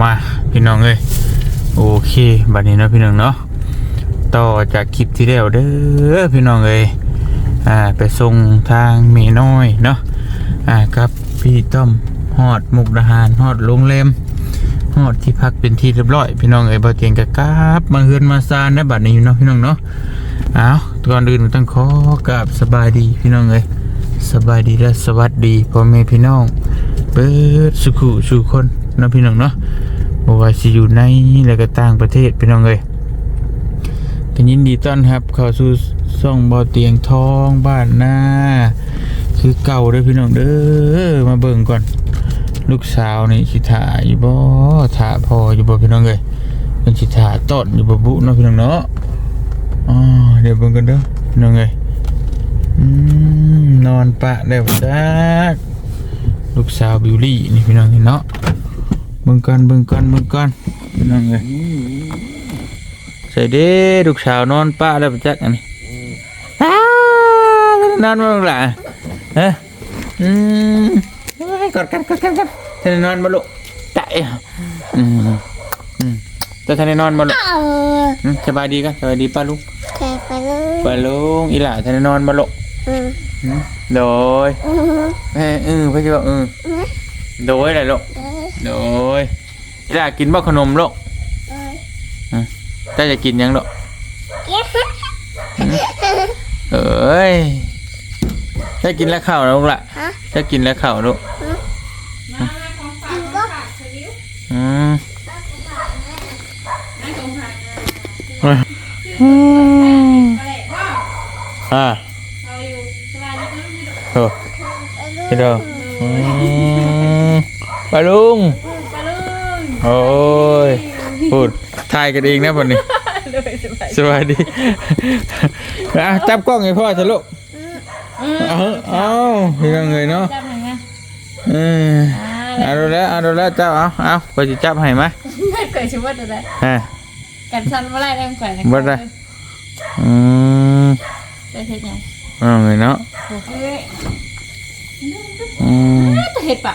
มาพี่น้องเอ้ยโอเคบัดนี้นะพี่น้องเนาะต่อจากคลิปที่แล้วเด้อพี่น้องเอ้ยอ่าไปส่งทางเมน้อยเนาะอ่าครับพี่ต้อมฮอดมุกดาหารฮอดโรงแรมฮอดที่พักเป็นที่เรียบร้อย พี่น้องเอ้ยบ่เตียงกะกราบมาเฮือนมาซานได้บัดนี้อยู่เนาะพี่น้องเนาะอ้าวก่อนอื่นต้องขอกราบสบายดีพี่น้องเอ้ยสบายดีและสวัสดีพ่อแม่พี่น้อง เปิดสุขุสู่คนนะพี่น้องเนาะ บ่ว่าสิอยู่ในและก็ต่างประเทศพี่น้องเอ้ยก็ยินดีต้อนรับเข้าสู่ช่องบ่อเตียงทองบ้านนาคือเก่าเด้อพี่น้องเด้อมาเบิ่งก่อน ลูกสาวนี่สิถ่าอยู่บ่ถ่าพออยู่บ่พี่น้องเอ้ยเป็นสิถ่าต้นอยู่บ่บุเนาะพี่น้องเนาะอ๋อเดี๋ยวเบิ่งกันเด้อพี่น้องเอ้ยนอนปะได้บ่จักลูกสาวบิวลี่นี่พี่น้องเห็นเนาะ บิ่งกันเบิ่งกันเบิ่งกันพี่น้องเอ้ยใส่เด้ลูกสาวนอนป้าแล้วประจักอันนี้อ้านอนมาหล่ะฮะอืมเอ้ยกอดกันกอดกันกันท่านได้นอนมาลูกใจอืมอืมจะท่านได้นอนมาลูกอืมสบายดีกันสบายดีป้าลุงแค่ไปเลยป้าลุงอีหล่าท่านได้นอนมาลูกอืมอืมโดยอืมเอ้ยเออพี่จะบอกเออโดยอะไรลูก โดยอยากกินบ่ขนมลูกเจ้าจะกินหยังลูกเอ้ยเจะกินแล้วข้าวแล้วลูกละฮะเจะกินแล้วข้าวลูกอืมอ่าโอ้พี่ดอกอืม ไปลุงโอ้ยพูดทายกันเองนะวันนี้สวัสดีอะจับกล้องให้พ่อเถอะลูกเอาเอาพี่กังเงยเนาะจับหน่อยนะเออเอาดูแล้วเอาดูแล้วเจ้าเอาเอาไปจะจับให้ไหมไม่เกิดชิวัตอะไรฮะกันชันว่าไรแรงแขวนบ่ได้อืมจะเห็ดยังเอาเงยเนาะโอ้ยอืมจะเห็ดปะ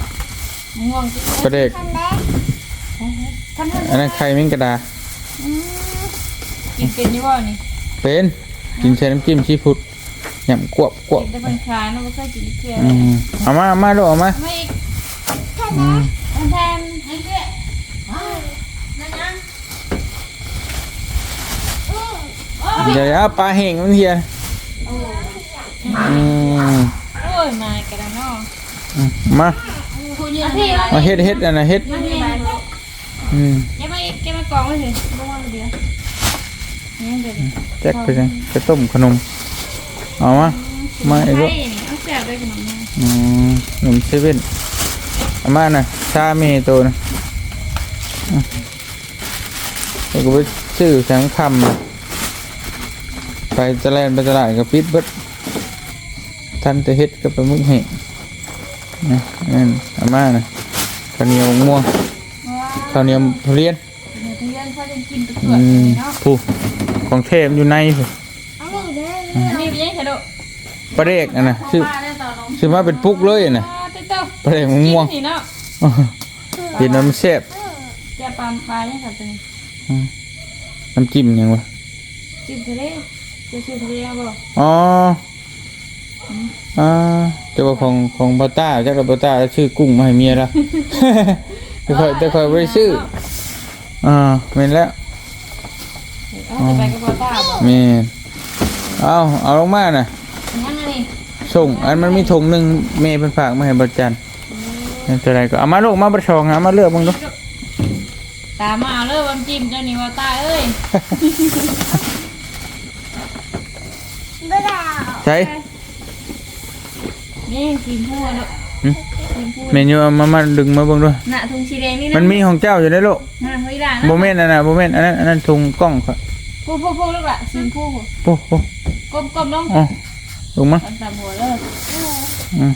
งมียังนะฮะอืมมียังนะตัวมันโอ้อืมยังนี่จะไข่วะนี่เลยเลิกมาอีกท่านแทนพักอืมพักกระเพชรโอ้หมงม่วงไทยเมืองไทยหมงม่วงประเด็กท่านท่านอันนั้นไข่มิ้งกระดา กินเป็นยี่บ่นี่เป็นกินใช้น้ำจิ้มซีฟู้ดยำกวบกวบกินแต่เป็นคลายนะไม่เคยกินเกลืออืมเอามาเอามาลูกเอามาไม่อีกอืมอันแทนอันเกลือนั่นยังเดี๋ยวเอาปลาแห้งมันเฮียอืมโอ้ยมากระดานออืมมา คุณยืนพี่มาเฮ็ดเฮ็ดอันน่ะเฮ็ดมาเห็นอืมแกมาแกมากองไว้เลยบ้วนเดียวนี่เดี๋ยวแจ็คไปจังไปต้มขนมเอามามาไอ้ลูกเอาแซ่บด้วยขนมนี่อืมขนมเซเว่นเอามาน่ะชาเมโตนะอืมแล้วก็ไปซื้อแสงคำน่ะไปตลาดไปตลาดก็ปิดเบิดทันจะเฮ็ดก็ไปมุกเหง นะนั่นเอามาน่ะข้าวเหนียวมะม่วงว้าข้าวเหนียวทุเรียนเดี๋ยวเพื่อนเขาจะกินตัวอืมเนาะผู้ของเทพอยู่ในผู้อันนี้เป็นยังไงเด้อปลาเด็กอันน่ะชื่อป้าได้ต่อลงชื่อมาเป็นปุกเลยอันน่ะเต้าเต้าปลาเด็กมะม่วงกินนี่เนาะเห็นน้ำแซ่บแกปลาปลาเนี่ยค่ะตัวนี้น้ำจิ้มยังวะจิ้มทะเลจะซื้อทะเลเอาบ่อ๋ออ่า แต่ว่าของของบาต้าจักกับบาต้าชื่อกุ้งมาให้เมียละ แต่คอยแต่คอยไม่ได้ซื้ออ่าเม็นแล้วเอาจะไปกับป้าบ่เมนเอาเอาลงมาน่ะ ยังไงนี่ส่งอันมันมีถุงหนึ่งเมย์เป็นฝากมาให้บริจันนั่นจะไรก็เอามาลูกมาประชองหามาเลือกมึงดูตามมาเอาเลยวันจิ้มเจ้านี่ว่าตายเอ้ยไม่ได้ใช่ นี่กินหัวเนาะหึสีพูดเมนูเอามามาดึงมาเบิ่งด้วยหน้าถุงสีแดงนี่นะมันมีของเจ้าอยู่ได้ลูกหน้าเฮ้ยด่านะโมเมนต์อันน่ะโมเมนต์อันนั้นอันนั้นถุงกล้องครับพูดพูดพูดลูกละสีพูดโอ้โหก้มก้มลงอ๋อลงมาตามตามหัวเลยอืม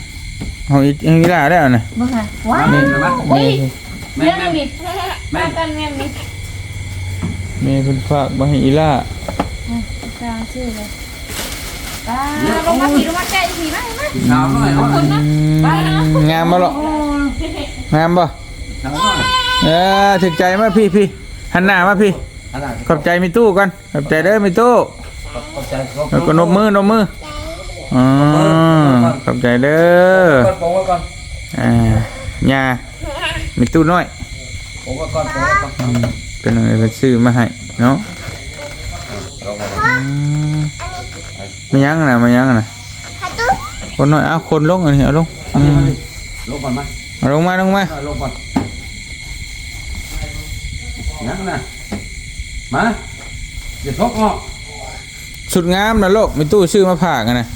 ของอีของอีหล่าได้อะน่ะบ้าค่ะว้าวนี่โอ้ยนี่เรื่องนี้มากันแม่นี่เมย์เพิ่นฝากมาให้อีหล่ากลางชื่อเลยป้า ลงมาผีลงมาแกะผีมามาถามหน่อยขอบคุณนะไปนะอืมงามบ่ลูกโอ้งามบ่ถามหน่อยเออถึกใจมาพี่พี่หันหน้ามาพี่อันนั้นขอบใจมีตู้ก่อนขอบใจเด้อมีตู้ขอบใจแล้วก็นบมือนบมืออ๋อขอบใจเด้อก่อนปงไว้ก่อนอ่าญามีตู้น้อยปงไว้ก่อนปงไว้ก่อนอืมเป็นอะไรเป็นซื้อมาให้เนาะลง มาอืมมายังนะมายังนะคนน้อยเอาคนลงอันนี้เอาลงอืมลงก่อนไหมเอาลงมาลงมาลงก่อนงั้นนะมาเดี๋ยวทกออกสุดงามนะโลกมีตู้ชื่อมาผ่ากันนะ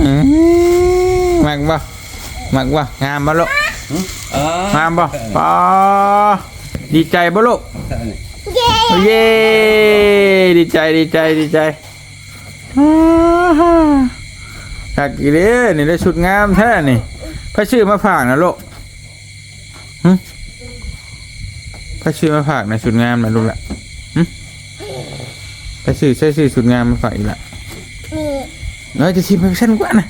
อืมมักบ่มักบ่งามบ่โลกเอองามบ่ปอดีใจบ่โลกเย้ดีใจดีใจดีใจ อ่าฮะถักอีเด้นี่ได้ชุดงามแท้นี่พระชื่อมาผากนะโลกหึพระชื่อมาผากนะชุดงามนะลูกละหึพระชื่อใช่ชื่อชุดงามมาฝากอีกละเออจะชิมให้ฉันกว่านะ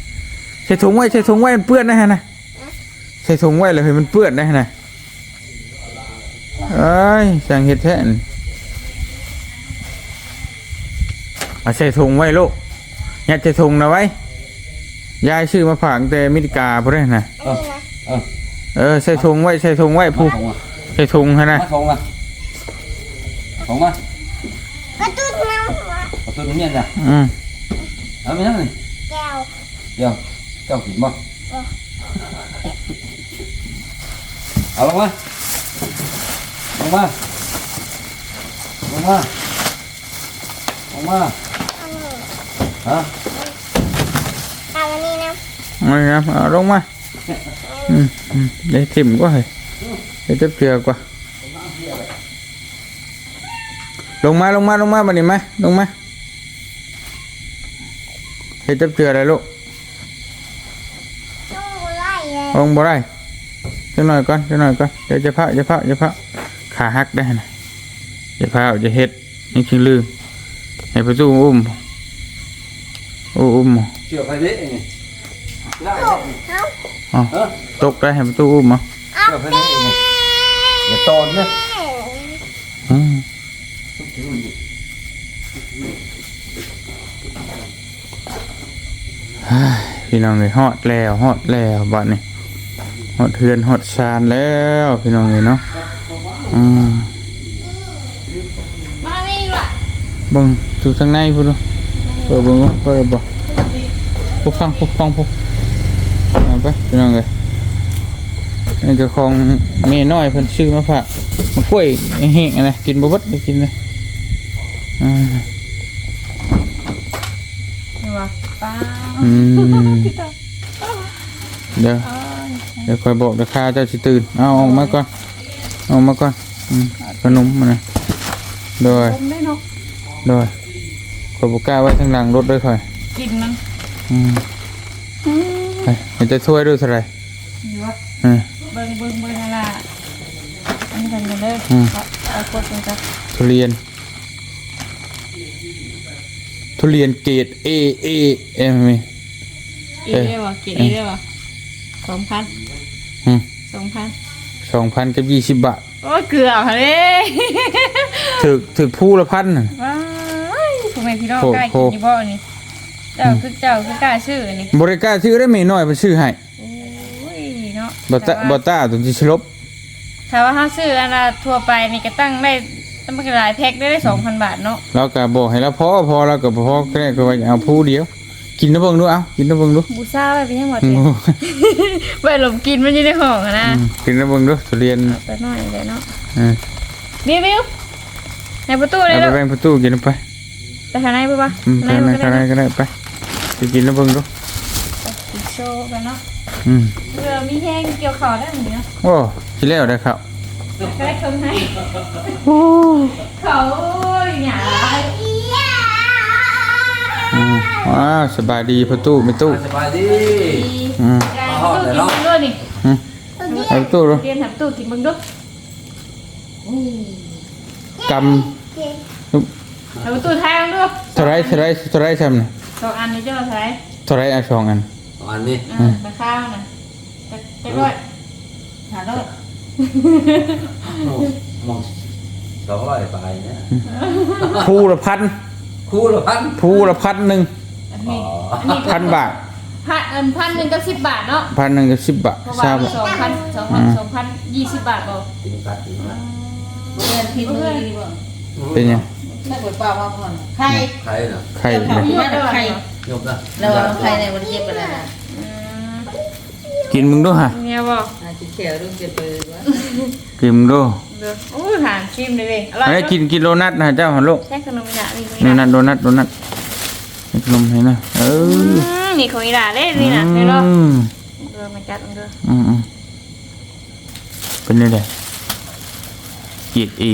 ใส่ถุงไว้ใส่ถุงไว้มันเปื้อนนะฮะนะใส่ถุงไว้เลยให้มันเปื้อนนะฮะนะเอ้ยสั่งเห็ดแท้น เอาใส่ถุงไว้ลูกยัดใส่ถุงนะไว้ ยายชื่อมาฝากตั้งแต่มิติกาพุ่นเลยนะเออเออเออใส่ถุงไว้ใส่ถุงไว้ผู้ทงมาใส่ถุงฮะนะทงมาทงมา Cái chút năm ประตูนี้เนี่ยอืมเอาไม่ใช่นี่ kèo เดี๋ยวเจ้ากินบ่เอาลงมาลงมาลงมาลงมา ฮะ Tao đi nè เอาเลยนะเอาลงมาอืมอืมเดี๋ยวถิ่มก็ให้เดี๋ยวจะเปลือกกว่า ลงมาลงมาลงมาบันนี้มาลงมาเดี๋ยวจะเปลือกอะไรลูก Không có lại ลงบ่ได้จะหน่อยก่อนจะหน่อยก่อนเดี๋ยวจะพะจะพะจะพะขาหักได้นะจะพะจะเฮ็ดนี่คือลืมให้ประตูอุ้ม อุ้มอุ้มเกี่ยวไปดินี่ได้ Không เออตกได้ให้ประตูอุ้มเอาเกี่ยวไปดินี่อย่าโตนเนี่ยอืมเฮ้ยพี่น้องเลยฮอดแล้วฮอดแล้วบัดนี้ฮอดเทือนฮอดชานแล้วพี่น้องเลยเนาะอืมมานี่ล่ะเบิ่งอยู่ทางในพุ่นเนาะ เปิดบิ่งเปิดบ่ปุ๊บฟังปุ๊บฟังปุ๊บไปพี่น้องเลยนี่ก็ของเมน้อยเพิ่นซื้อมาฝากมากล้วยแห้งนะกินบ่บดกินเลยอ่านี่วะป้าอืมเดี๋ยวเดี๋ยวคอยบอกราคาเจ้าสิตื่นเอาออกมาก่อนเอามาก่อนขนมมันะโดยโดย คอยบอกกล้าไว้ทางหลังรถด้วยคอยกินมันอืมไปมันจะช่วยด้วยเท่าไหร่อยู่วะอืม เบิ่งเบิ่งเบิ่งนั่นล่ะอันนี้กันกันเลยอืมเอาเอากดลงจ้ะทุเรียน ทุเรียนเกรดเอเอเอ็มมี อีได้บ่กินอีได้บ่สองพันอืมสองพันสองพันกับยี่สิบบาทโอ้ยเกลือค่ะเด้ถึกถึกผู้ละพันน่ะว้ายทำไมพี่น้องโหกล้าโหกินยี่บ่นี่เจ้าคือเจ้าคือกล้าชื่อนี่บริการซื้อได้ไม่น้อยเป็นซื้อให้โอ้ยเนาะบอตาบอต้าตัวที่ชลบถ้าว่าถ้าซื้ออันละทั่วไปนี่ก็ตั้งได้ตั้งเป็นหลายแพ็คได้ได้สองพันบาทเนาะเราก็บอกให้เราพอพอเราก็บ่พอแค่ก็ว่าเอาผู้เดียว กินน้ำเบิ่งดูเอากินน้ำเบิ่งดูบูซ่าไปเป็นยังหมดอืเลยมไปหลบกินมันอยู่ในห้องอะนะกินน้ำเบิ่งดูทุเรียนไปหน่อยเลยเนาะอ่าบิวบิวในประตูเลเอายไปลูก แบ่งประตูกินไป ไปข้างในปุ๊บปะอืมไปไหนข้างไปในไหนมันก็ก็ได้ได้ไปไปกินน้ำเบิ่งดูปิดโชว์กันเนาะอืมเรือมีแห้งเกี่ยวคอได้เหมือนเนาะโอ้สิแล้วได้ครับใกล้ตรงไหนเขาหยาอืมว้าวสบายดีประตูไม่ตู้สบายดีอืมการตู้กินมึงด้วยนี่อืมเอาประตูดูเรียนทำตู้กินมึงด้วยก เอาตู้แทงด้วยำเท่าไรเท่าไรเท่าไรทำน่ะสองอันนี้เจ้าใช้เท่าไรเอาสองอันอันนี้อ่าไปข้าวน่ะจะจะด้วยหาด้วยมองสองร้อยไปเนี่ยภูละพันคู่ละพันภูละพันหนึ่งอันนี้อันนี้พันบาทพันอันพันหนึ่งก็สิบบาทเนาะพันหนึ่งกับสิบบาทเพราะทราว่าบบ่สองพันสองพันสองพันยี่สิบบาทบอกติงกัดติงกัดเรียนพิมพ์มือดีกว่าเป็นยัง ถ้าเปิดเปล่ามาก่อนใครใครน่ะไข่เดี๋ยวเลยเขาไม่ได้ใครยกนะเราใครในวันเจ็บไปแล้วนะอืมกินมึงดูฮะเนี่ยบอกอาจจะเขียวรุ่งจะเปิดวะกินมึงดูเด้อโอ้ยหานชิมเลยเว้ยอร่อยไอ้กินกินโดนัทนะเจ้าหันลูกแค่ขนมอีหลานี่ขโดองอีหนัลาทโดนัทโดนัทให้ขนมให้นะเอออืมนี่ของอีหลาเด้นี่นะนี่เนาะอืมเด้อมาจัดมันเด้ออืมอืมเป็นยังไงกีดอี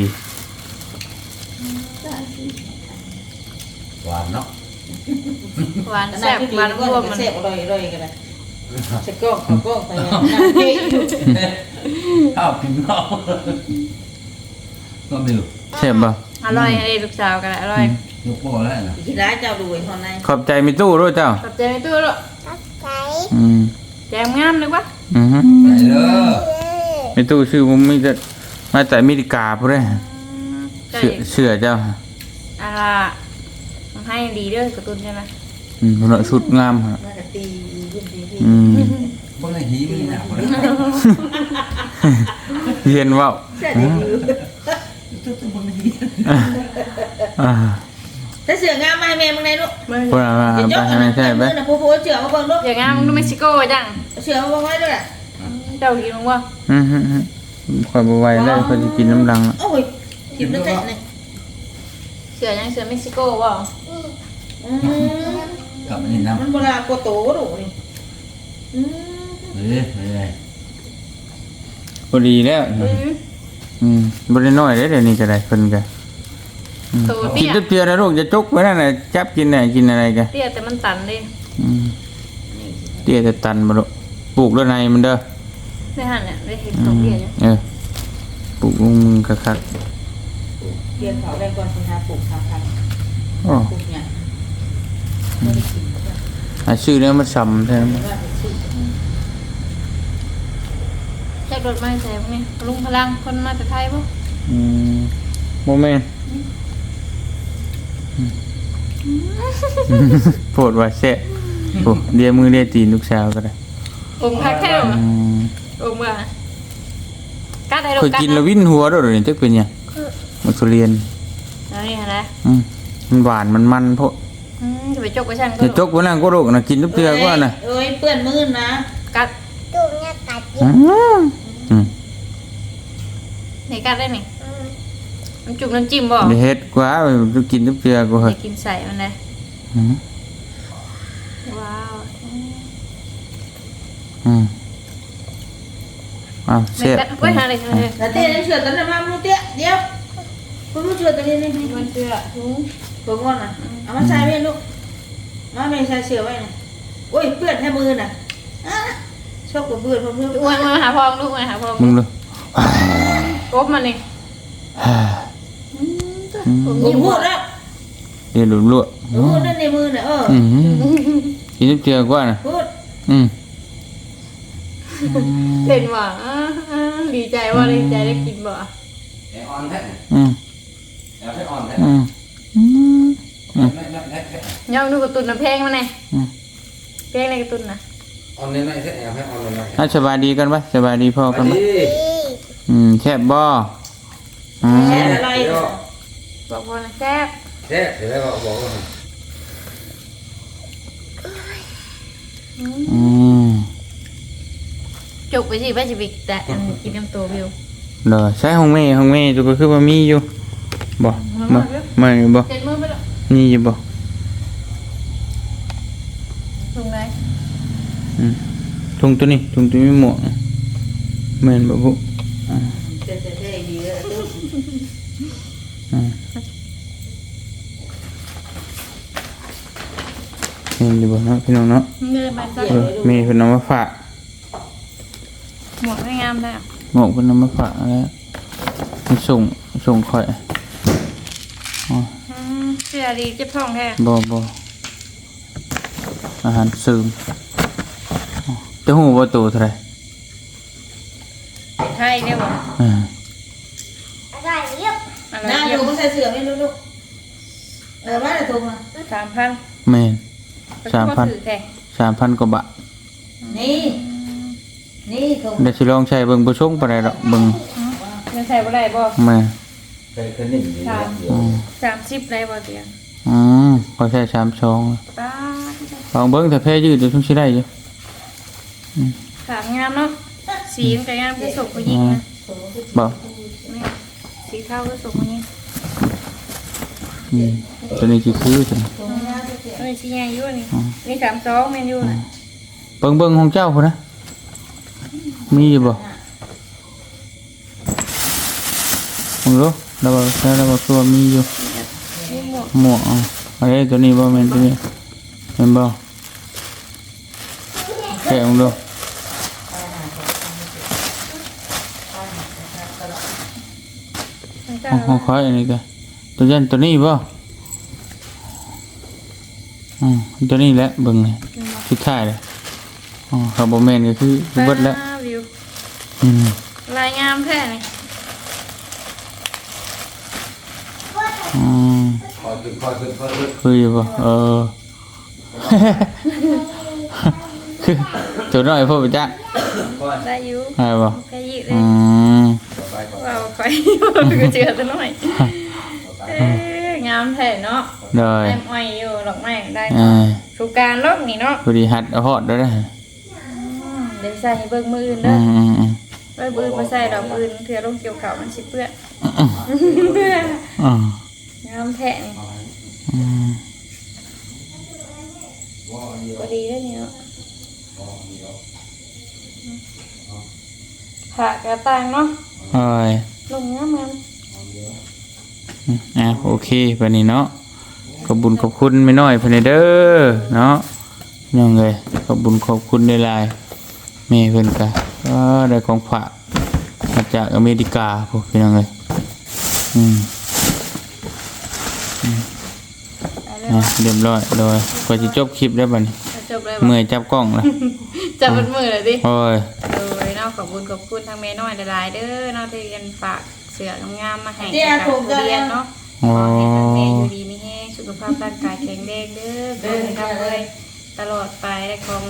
หวานเนาะหวานขนาแซ่ดบที่ดีหวานก็รวมมันเสพอร่อยอร่อยกันนะจะก้องเขาก้องไปยังนั่งเก๊อยู่ข้าวกินข้าวก็ไม่รู้ใช่ป่ะอร่อยให้ลูกสาวกันอร่อยยกโป้แล้วนะกีร้ายเจ้าดูไอ้คนในขอบใจมีตู้ด้วยเจ้า ขอบใจในตู้ลูกรับใจอืมแจมงามเลยวะอืมไปเด้อเออมีตู้ชื่อผมมีแต่มาแต่อเมริกาพุ่นเลยใจเชื่อเชื่อเจ้าอะล่ะมัน ให้ดีเด้อกระตุ้นใช่ไหมอืมพุ่นน่ะสุดงามฮะน่าจะตีรุ่นตีพี่อืมพวกนี้หีไม่หนาวเลยเรียนเว่าเสื้อดีอยู่อ่าถ้าเสืองามมาให้แม่มึงในลูกพุ่นน่ะมาอย่ายกไปอันให้นั้นใช่ไหมมือนะผู้ผู้เสือมาเบิ่งลูกอย่างงามมึงดูเม็กซิโกจังเสือมาเบิ่งไว้ด้วยเจ้ากินมึงวะอืมอืมอืมคอยบไหวได้คอยจะกินน้ำดังละโอ้ยกินแล้วแค่ไหนเสือยังเสือเม็กซิโกวะ อืมกลับมานี่น้ำมันโบราณกว่าโตดูนี่อืมเฮ้ยเฮ้ยพอดีแล้ว อืมบริน้อยเลยเดี๋ยวนี้ก็ได้เพิ่นก็โตกินเตี้ยตุ๊บเตียนะลูกจะจุกไว้นั่นน่ะจับกินน่ะกินอะไรกันเตี้ยแต่มันตันเลยอืมเตี้ยแต่ตันบ่ลูกปลูกแล้วในมันเด้อได้หันเนี่ยได้เห็นอืตรงมเตี้ยเนี่ยเออปลูกลงมึงคักเรียนเขาได้ก่อนคุณหาปลูกทำทๆโอ้ำปลูกเนี่ยไม่ได้กิน อาชื่อเนี้ยมันซ้ำใช่ไหมว่าเป็นชื่อแจ็ครถมาใส่พวกนี้ลุงพลังคนมาจากไทยปะอืมโมเมนต์โปวดว่าแซ่โอ้เดียวมือเดียวตีนลูกสาวก็ได้องค์พักแค่หรออืมองค์ว่ากัดได้หรอเคยกินแล้ววินหัวด้วยเหรอเนี่ยจักเป็นหยังมันทุเรียนแล้วนี่ฮะนะอืมมันหวานมันมันเพราะอืมจะ ไปจกไปช่างก็จะจกไว้นั่งก็โรคนะกินทุกเทือก็นะเอ้ยเปื้อนมือนะกัดตูเนี่ยกัดเยอือะมอืมไหนกัดได้ไหมอืมน้ำจุ่มน้ำจิ้มบ่เดี๋ยวเฮ็ดกว่าไปกินทุกเทือก็อเฮ้ยายกกินใส่มันเลยอืมว้าวอืมอ้าวไม่เสียบกัดไว้หาเลยเลยแต่เต้นเชือตอนนั้นมาลูกเตี้ยเดี๋ยวคุณลูกเชือตัวนี้นี่นี่มันเชื่อถุงผมก่อนนะเอามาใส่ไว้ลูก มาไม่ใส่เชือไว้นะโอ้ยเปื้อนแค่มือน่ะอะชอบกับเปื้อนเพื่อนอ้วนมาหาพองลูกมาหาพองมึงดูกบมันนี่ผมพูดแล้วเดี๋ยวหลุดลวกผมพูดนั่นในมือน่ะเอออืมกินทุกเทือก็นะพูดอืมเล่นว่ะอ่าอ่าดีใจว่าดีใจได้กินบ่แอร์ออนแท้อืมแอร์ไม่ออนแท้อืม ย่องดูการะตุนนะเพลงมันไงอืมเพลงอะไรการะตุนนะออนเลยไม่แท้แอร์ไม่ออนเลยไม่อะสบายดีกันปะสบายดีพ่อไปกันปะดิดีอืมแคบบ่อืมแค่อะไรบอกพอนะแซ่บแท้เดี๋ยวแล้วบอกว่าอืมจุกไปสิไปสิบิกแต่อันกินน้ำตัววิวเด้อใช้ห้องแม่ห้องแม่ตัวก็คือว่ามีอยู่บ่บ่ไม่บ่เจ็ดมือไปแล้ว มีอยู่บ่ตรงไหนอืมถถุงตัวนี้ถุงตัวนี้หมวกแม่นบ่บุอ่าเจ๊เจ๊เจ๊ดีเลยตู้อ่าเห็นอยู่บ่เนาะพี่น้องเนาะเงินมาจ้ะเออมีเพิ่นเอามาฝากหมวกไม่งามได้อะหมวกเพิ่นเอามาฝากแล้วมันส่งส่งข่อยอ๋อ อืมเสื้อดีเจ็บท้องแท้บ่บ่อาหารเสริมอ๋อจะหูว่าตัวเท่าไหร่ไทยได้บ่อ่าอะไรเรียบอะไรน้าเยี่ดูยมก็ใส่เสื้อไม่รู้ลูกเออมาแต่ถุงอะสามพันแม่นสามพันถือแท้สามพันกว่าบาทนี่นี่ถุงเดี๋ยวสิลองใช้เบิ่งบ่ชงปานใดดอกเบิ่งเงินใส่บ่ได้บ่แม่ ใส่ขนิ่งอยู่สามอืมสามสิบได้บ่เตียงอืมก็ใช้สามชองป้าลองเบิ่งแต่แพ้ยืดเดี๋ยวทุ่งสิได้อยู่ขามงามเนาะสีมันก็งามคือสุกผู้หญิงนะบ่นี่สีเทาคือสุกผู้หญิงอืมตัวนี้สิคือจังถุงน้าเจ๊เอ้ยสีใหญ่อยู่นี่นี่สามสองแม่นอยู่น่ะเบิ่งเบิ่งของเจ้าพุ่นนะมีอยู่บ่มึงรู้ แล้วบ่ใช่แล้วบ่ตัวมีอยู่นี่หมวกหมวกอะอะไรตัวนี้บ่แม่นตัวนี้แม่นบ่แกะมึงดูมันจะของของข้อยอันนี้ก็ตัวยันตัวนี้บ่อืมตัวนี้แหละเบิ่งนี่สุดท้ายเลยอ๋อครับบ่แม่นก็คือเบิดแล้วป้าวิวอืมลายงามแท้นี่ อืม คอยขึ้นคอยขึ้นคอยขึ้นคืออยู่บ่เออคือตัวน้อยพ่อไปจ้ะได้อยู่ใช่บ่แค่ยี่เลอืยมว่าไปก็เจอตัวน้อยเอ้ยงามแท้เนาะได้ได้อ้อยอยู่ดอกไม้ได้อ่าสุการลอกนี่เนาะพอดีหัดเอาฮอดได้ได้อืมเดี๋ยวใส่ให้เบิ่งมืออื่นอืเด้อมอืมอืมไว้มืออื่นบ่ใส่ดอกมืออื่นเถื่อลงเกี่ยวเขาวมันสิเปื้อน อืมงามแท้นี่อืมก็ดีได้อนี่เนาะผักกระต่างเนาะโอ้ยลงงามงามอืมอะโอเคบัดนี้เนาะขอบบุญขอบคุณไม่น้อยเพิ่นเด้อเนาะยังไงขอบบุญขอบคุณในลายๆแม่เพิ่นก็เออได้ของฝากมาจากอเมริกาพวกพี่น้องเอ้ยอืม ไปเลย อะเรียบร้อยโดยกว่าจะจบคลิปได้บัดนี้จบเลยเมื่อยจับกล้องละจับเป็นมือเลยดิโอ้ยโดยเนาะขอบคุณขอบคุณทางแม่น้อยหลายๆเด้อเนาะที่กันฝากเสืองามๆมาให้เจ๊กับถุงผู้ก็เรียแล้นวเนาะโอ้ขอให้ทางแม่อยู่ดีมีแห้งสุขภาพร่างกายแข็งแรงเด้อขอให้ทำเลยตลอดไปและของ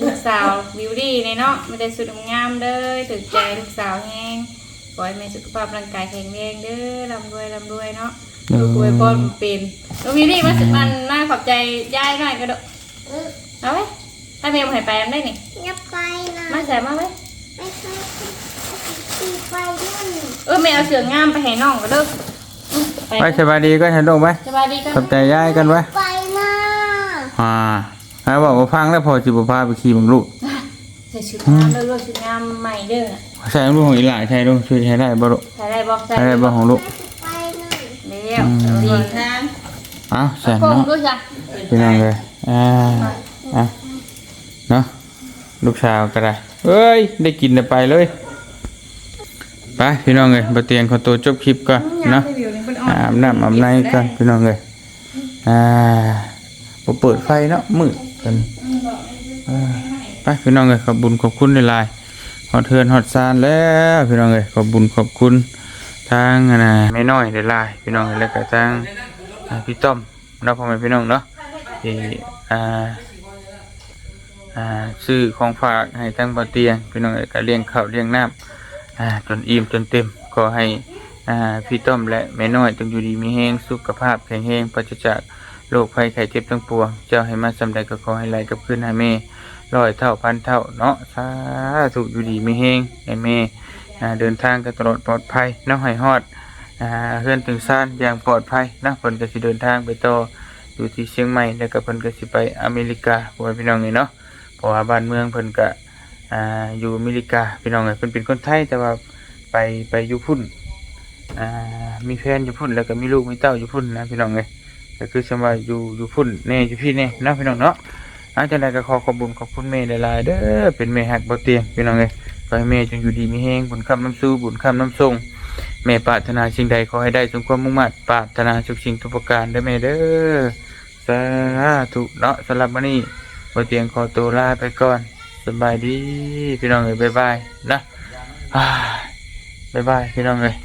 ลูกสาวบิวตี้เนี่ยเนาะไม่ได้สุดงามเด้อถึกใจลูกสาวแห้งขอให้แม่สุขภาพร่างกายแข็งแรงเด้อร่ำรวยร่ำรวยเนาะ ลูกรวยพ่อมันเป็นลูกบิวตี้มาสึกมันน่าขอบใจยายหน่อยก็เด้อเออเอาไว้ถ้าเมย์มาให้ไปได้นี่อย่าไปนะมาใส่มาไว้ไม่ใช่ตีไฟนั่นเออแม่เอาเสืองามไปให้น้องก็เด้ออืมไปไปสบายดีก็เห็นลงไปสบายดีกันขอบใจยายกันไว้ไปนะอ่าแล้วบอกว่าฟังแล้วพอจิบพาไปขี่บังลูกใส่ชุดงามเด้อลูกชุดงามใหม่เด้อน่ะใช่ลูกของอีหลาใช่ลูกช่วยใช้ได้บ่ลูกใส่ได้บอกใส่ใช้ได้บ่ของลูกไปนั่น เดี๋ยวดีถุงน้เอ้าแสนโค้งเนาะด้วยจ้ะพี่น้องเลยอ่าอะเนาะลูกสาวก็ได้เอ้ย ได้กินได้ไปเลยไปพี่น้องเลยบะเตียงขอตัวจบคลิปก่อนเนาะให้วิวนี่เพิ่นอ่อนอาบน้ำอาบในก่อนพี่น้องเลยอ่าบ่เปิดไฟเนาะมืดกันอ่าไปพี่น้องเลยขอบบุญขอบคุณในลายๆฮอดเทือนฮอดซานแล้วพี่น้องเลยขอบบุญขอบคุณ ทางน่ะไม่น้อยในลายพี่น้องเอ้ยแล้วก็ทางพี่ต้อมเนาะพ่อแม่พี่น้องเนาะที่อ่าอ่าซื้อของฝากให้ทั้งบ่เตียงพี่น้องเอ้ยก็เลี้ยงข้าวเลี้ยงน้ำอ่าจนอิ่มจนเต็มขอให้อ่าพี่ต้อมและแม่น้อยจงอยู่ดีมีแห้งสุขภาพแข็งแรงปราศจากโรคภัยไข้เจ็บทั้งปวงเจ้าให้มาสำใดก็ขอให้ไหลกับคืนให้แม่ร้อยเท่าพันเท่าเนาะสาธุอยู่ดีมีแห้งให้แม่ เดินทางกันตลอดปลอดภัยเนาะให้ฮอดเฮือนถึงซ่านอย่างปลอดภัยนะเพิ่นก็สิเดินทางไปต่ออยู่ที่เชียงใหม่แล้วก็เพิ่นก็สิไปอเมริกาพ่อพี่น้องนี่เนาะเพราะว่าบ้านเมืองเพิ่นก็อ่าอยู่อเมริกาพี่น้องเอ้ยเพิ่นเป็นคนไทยแต่ว่าไปไปอยู่พุ่นอ่ามีแฟนอยู่พุ่นแล้วก็มีลูกมีเต้าอยู่พุ่นนะพี่น้องเอ้ยก็คือสมาอยู่อยู่พุ่นแน่อยู่พี่แน่นะพี่น้องเนาะอาจังไดก็ขอขอบคุญขอบคุณแม่หลายๆเด้อเป็นแม่ฮักบ่เตียงพี่น้องเอ้ย ขอให้แม่จงอยู่ดีมีแห้งบุญคำน้ำสู้บุญคำน้ำทรงแม่ปรารถนาสิ่งใดขอให้ได้สมความมุ่งมั่นปรารถนาทุกสิ่งทุกประการได้แม่เด้อสาธุเนาะสำหรับวันนี้บนเตียงขอตัวลาไปก่อนสบายดีพี่น้องเอ้ยบายบายนะบายบายพี่น้องเอ้ย